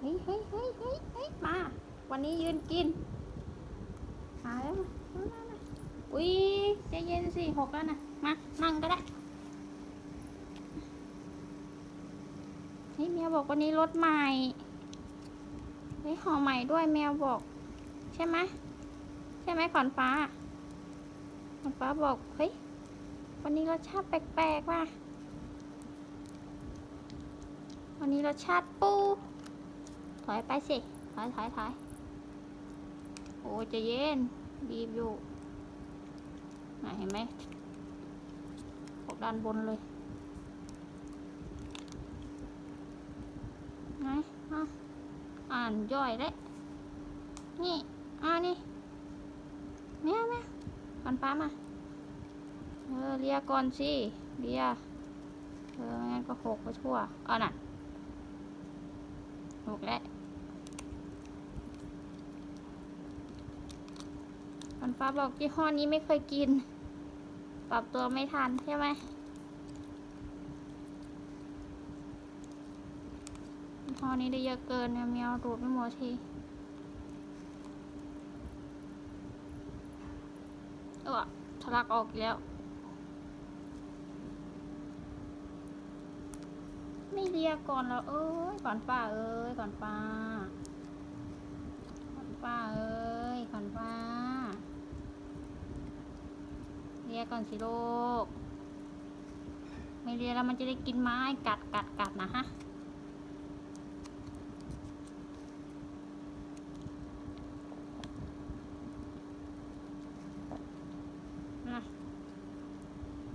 เฮ้ยเฮ้ยเฮ้ยเฮ้ยเฮ้ยมา วันนี้ยืนกิน มาแล้วมาอุ้ยใจเย็นสิหกแล้วนะ มา นั่งก็ได้เฮ้ยแมวบอกวันนี้รถใหม่เฮ้ยห่อใหม่ด้วยแมวบอก ใช่ไหมใช่ไหมขอนฟ้าขอนฟ้าบอก เฮ้ย วันนี้รสชาติแปลกๆว่ะ วันนี้รสชาติปู อยไปสิ ถอยถอยถอยโอ้จะเย็น บีบอยู่น่ะเห็นไหมออกด้านบนเลยไหนอ่อานย่อยเลยนี่ อ่านี่แม่แม่ก่อนป้ามา เออเลียก่อนสิ เลีย เออไม่งั้นก็หกไปทั่ว เอาน่ะหกแล้ว ก่อนฟ้าบอกยี่ห้อนี้ไม่เคยกิน ปรับตัวไม่ทันใช่ไหมยี่ห้อนี้ได้เยอะเกินเนี่ยแมวดูดไม่หมดทีเออทะลักออกแล้ว ไม่เรียกก่อนแล้ว เอ้ย ก่อนป้าเอ้ย ก่อนป้า ก่อนป้าเอ้ย ก่อนป้า ยกก่อนสิลูก ไม่เรียแล้วมันจะได้กินไม้กัดกัดกัดนะฮะ นะ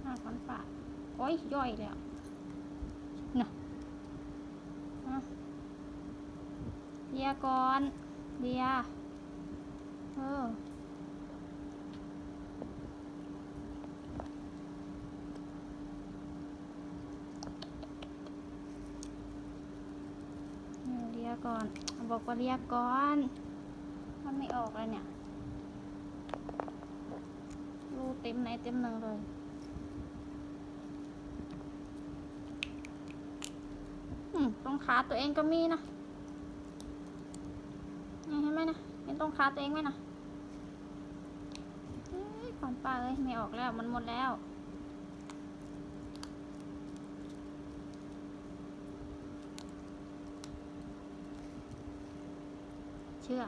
น่าก่อนป้าโอ้ยย่อยแล้วน่ะอะเลียก่อนเลียเอออเลีย ก่อนบอกว่าเลียก่อนมันไม่ออกเลยเนี่ยรูเต็มไหนเต็มหนึ่งเลยตรงขาตัวเองก็มีนะนี่เห็นไหมนะเห็นตรงขาตัวเองไหมนะเอ้ยของป้าเอ้ยไม่ออกแล้วมันหมดแล้ว เชื่อ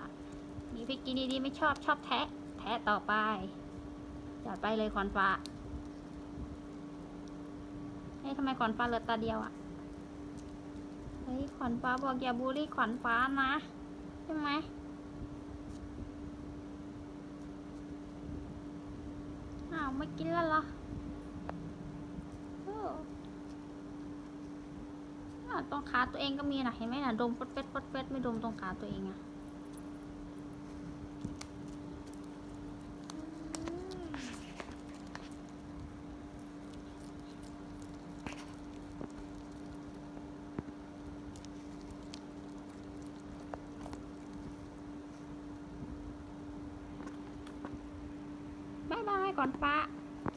มีพี่กินดีๆไม่ชอบชอบแทะ แทะต่อไปจัดไปเลยขอนฟ้าเฮ้ยทำไมขอนฟ้าเหลือตาเดียวอะเฮ้ยขวัญฟ้าบอกอย่าบูลลี่ขวัญฟ้านะ ใช่ไหม อ้าวไม่กินแล้วเหรอเอออ้าวตรงขาตัวเองก็มีนะเห็นไหมนะดมฟดเฟดฟดเฟดไม่ดมตรงขาตัวเองอะบายบาย ก่อนฟ้า